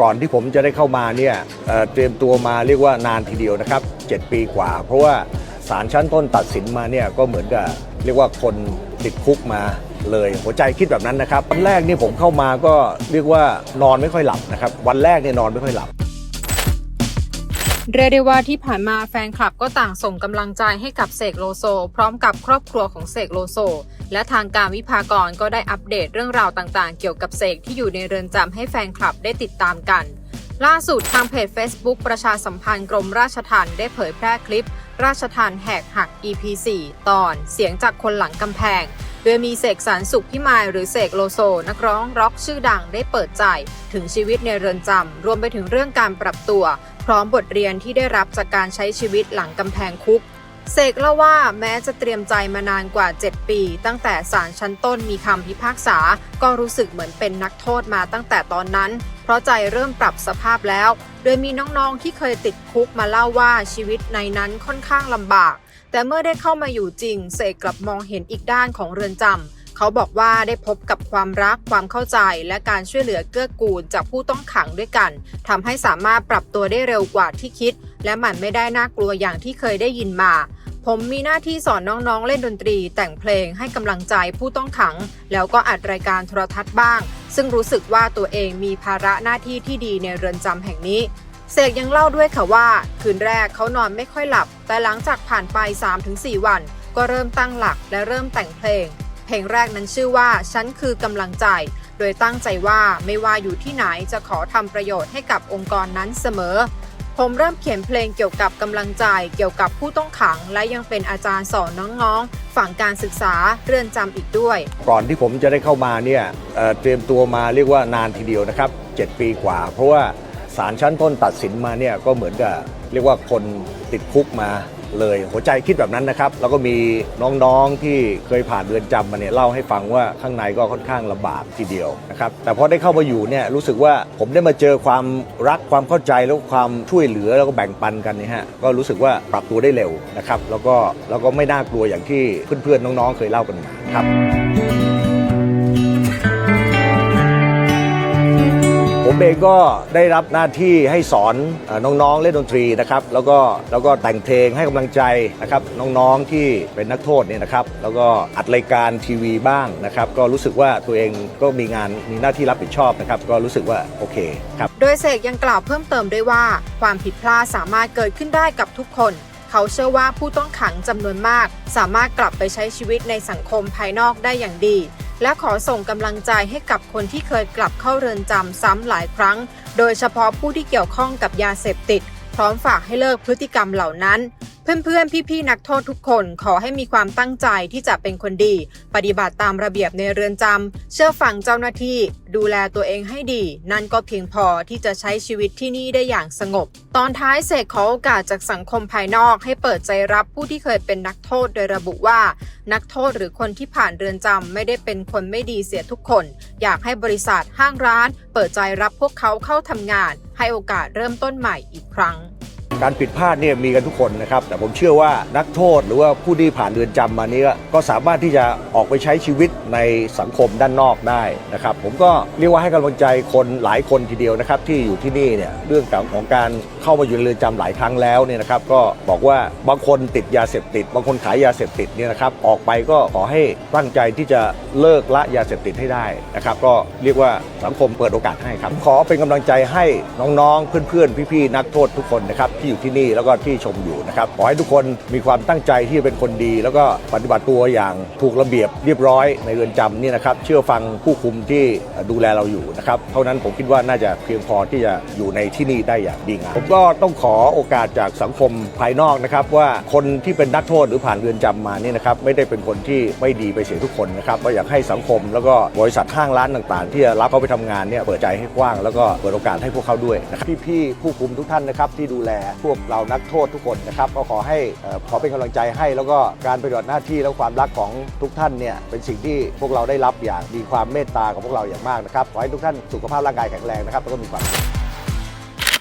ก่อนที่ผมจะได้เข้ามาเนี่ยเเตรียมตัวมาเรียกว่านานทีเดียวนะครับ 7 ปีกว่า เพราะว่าศาลชั้นต้นตัดสินมาเนี่ยก็เหมือนกับเรียกว่าคนติดคุกมาเลยหัวใจคิดแบบนั้นนะครับวันแรกนี่ผมเข้ามาก็เรียกว่านอนไม่ค่อยหลับนะครับ วันแรกเนี่ยนอนไม่ค่อยหลับ เรียกได้ว่าที่ผ่านมาแฟนคลับก็ต่างส่งกำลังใจให้กับเสกโลโซ พร้อมกับครอบครัวของเสกโลโซ และทางการวิพากรก็ได้อัปเดตเรื่องราวต่างๆ เกี่ยวกับเสกที่อยู่ในเรือนจำให้แฟนคลับได้ติดตามกัน ล่าสุดทางเพจ Facebook ประชาสัมพันธ์กรมราชทัณฑ์ได้เผยแพร่คลิป ราชทัณฑ์แหกหัก EP 4 ตอน เสียงจากคนหลังกำแพง โดยมีเสกสรรสุขพิมายหรือเสกโลโซ นักร้องร็อกชื่อดังได้เปิดใจ ถึงชีวิตในเรือนจำรวมไปถึงเรื่องการปรับตัว พร้อมบทเรียนที่ได้รับจากการใช้ชีวิตหลังกำแพงคุก เสกเล่าว่าแม้จะเตรียมใจมานานกว่า 7 ปี ตั้งแต่ศาลชั้นต้นมีคำพิพากษา ก็รู้สึกเหมือนเป็นนักโทษมาตั้งแต่ตอนนั้น เพราะใจเริ่มปรับสภาพแล้ว โดยมีน้องๆที่เคยติดคุกมาเล่าว่าชีวิตในนั้นค่อนข้างลำบาก แต่เมื่อได้เข้ามาอยู่จริง เสกกลับมองเห็นอีกด้านของเรือนจำเขาบอกว่าได้พบกับความรักความเข้าใจและการช่วยเหลือเกื้อกูลจากผู้ต้องขังด้วยกันทำให้สามารถปรับตัวได้เร็วกว่าที่คิด และมันไม่ได้น่ากลัวอย่างที่เคยได้ยินมา ผมมีหน้าที่สอนน้องๆเล่นดนตรี แต่งเพลงให้กำลังใจผู้ต้องขัง แล้วก็อัดรายการโทรทัศน์บ้าง ซึ่งรู้สึกว่าตัวเองมีภาระหน้าที่ที่ดีในเรือนจำแห่งนี้เสกยังเล่าด้วยค่ะว่า คืนแรกเขานอนไม่ค่อยหลับ แต่หลังจากผ่านไป 3-4 วัน ก็เริ่มตั้งหลักและเริ่มแต่งเพลง เพลงแรกนั้นชื่อว่า ฉันคือกำลังใจ โดยตั้งใจว่าไม่ว่าอยู่ที่ไหนจะขอทำประโยชน์ให้กับองค์กรนั้นเสมอ ผมเริ่มเขียนเพลงเกี่ยวกับกำลังใจ เกี่ยวกับผู้ต้องขัง และยังเป็นอาจารย์สอนน้องๆ ฝั่งการศึกษาเรือนจำอีกด้วย ก่อนที่ผมจะได้เข้ามาเนี่ยเอ่อเตรียมตัวมาเรียกว่านานทีเดียวนะครับ 7 ปีกว่า เพราะว่าศาลชั้นต้นตัดสินมาเนี่ยก็เหมือนกับเรียกว่าคนติดคุกมา เลย หัวใจคิดแบบนั้นนะครับ แล้วก็มีน้องๆที่เคยผ่านเรือนจำมาเนี่ยเล่าให้ฟังว่าข้างในก็ค่อนข้างลำบากทีเดียวนะครับแต่พอได้เข้ามาอยู่เนี่ยรู้สึกว่าผมได้มาเจอความรักความเข้าใจแล้วความช่วยเหลือแล้วก็แบ่งปันกันเนี่ยฮะก็รู้สึกว่าปรับตัวได้เร็วนะครับแล้วก็แล้วก็ไม่น่ากลัวอย่างที่เพื่อนๆน้องๆเคยเล่ากันมาครับ ผมเองก็ได้รับหน้าที่ให้สอนน้องๆเล่นดนตรีนะครับแล้วก็แล้วก็แต่งเพลงให้กำลังใจนะครับน้องๆที่เป็นนักโทษเนี่ยนะครับแล้วก็อัดรายการทีวีบ้างนะครับก็รู้สึกว่าตัวเองก็มีงานมีหน้าที่รับผิดชอบนะครับก็รู้สึกว่าโอเคครับโดยเสกยังกล่าวเพิ่มเติมด้วยว่า ความผิดพลาดสามารถเกิดขึ้นได้กับทุกคนเขาเชื่อว่าผู้ต้องขังจำนวนมาก สามารถกลับไปใช้ชีวิตในสังคมภายนอกได้อย่างดี และขอส่งกำลังใจให้กับคนที่เคยกลับเข้าเรือนจำซ้ำหลายครั้ง โดยเฉพาะผู้ที่เกี่ยวข้องกับยาเสพติด พร้อมฝากให้เลิกพฤติกรรมเหล่านั้นเพื่อนๆ พี่ๆ นักโทษทุกคนขอให้มีความตั้งใจที่จะเป็นคนดี ปฏิบัติตามระเบียบในเรือนจำ เชื่อฟังเจ้าหน้าที่ ดูแลตัวเองให้ดี นั่นก็เพียงพอที่จะใช้ชีวิตที่นี่ได้อย่างสงบ ตอนท้ายเสกขอโอกาสจากสังคมภายนอกให้เปิดใจรับผู้ที่เคยเป็นนักโทษโดยระบุว่า นักโทษหรือคนที่ผ่านเรือนจำไม่ได้เป็นคนไม่ดีเสียทุกคน อยากให้บริษัทห้างร้าน เปิดใจรับพวกเขาเข้าทำงาน ให้โอกาสเริ่มต้นใหม่อีกครั้ง การผิดพลาดเนี่ยมีกันทุกคนนะครับแต่ผมเชื่อว่านักโทษหรือว่าผู้ที่ผ่านเรือนจำมานี้ก็สามารถที่จะออกไปใช้ชีวิตในสังคมด้านนอกได้นะครับผมก็เรียกว่าให้กำลังใจคนหลายคนทีเดียวนะครับที่อยู่ที่นี่เนี่ยเรื่องของการเข้ามาอยู่ในเรือนจำหลายครั้งแล้วเนี่ยนะครับก็บอกว่าบางคนติดยาเสพติด บางคนขายยาเสพติดเนี่ยนะครับออกไปก็ขอให้ตั้งใจที่จะเลิกละยาเสพติดให้ได้นะครับก็เรียกว่าสังคมเปิดโอกาสให้ครับขอเป็นกำลังใจให้น้องๆเพื่อนๆพี่ๆนักโทษทุกคนนะครับที่อยู่ที่นี่แล้วก็ที่ชมอยู่นะครับขอให้ทุกคนมีความตั้งใจที่จะเป็นคนดี แล้วก็ปฏิบัติตัวอย่างถูกระเบียบเรียบร้อยในเรือนจำนี่นะครับเชื่อฟังผู้คุมที่ดูแลเราอยู่นะครับเท่านั้นผมคิดว่าน่าจะเพียงพอที่จะอยู่ในที่นี่ได้อย่างดีงามผมก็ต้องขอโอกาสจากสังคมภายนอกนะครับว่าคนที่เป็นนักโทษหรือผ่านเรือนจำมานี่นะครับไม่ได้เป็นคนที่ไม่ดีไปเสียทุกคนนะครับก็อยากให้สังคมแล้วก็บริษัทห้างร้านต่าง ๆ ที่จะรับเขาไปทำงานเนี่ยเปิดใจให้กว้างแล้วก็เปิดโอกาสให้พวกเขาด้วยนะครับพี่ๆผู้คุมทุกท่านนะครับที่ดูแลพวกเรานักโทษทุกคนนะครับก็ขอให้ขอเป็นกำลังใจให้ แล้วก็การปฏิบัติหน้าที่และความรักของทุกท่านเนี่ยเป็นสิ่งที่พวกเราได้รับอย่างมีความเมตตาของพวกเราอย่างมากนะครับขอให้ทุกท่านสุขภาพร่างกายแข็งแรงนะครับแล้วก็มีความสุข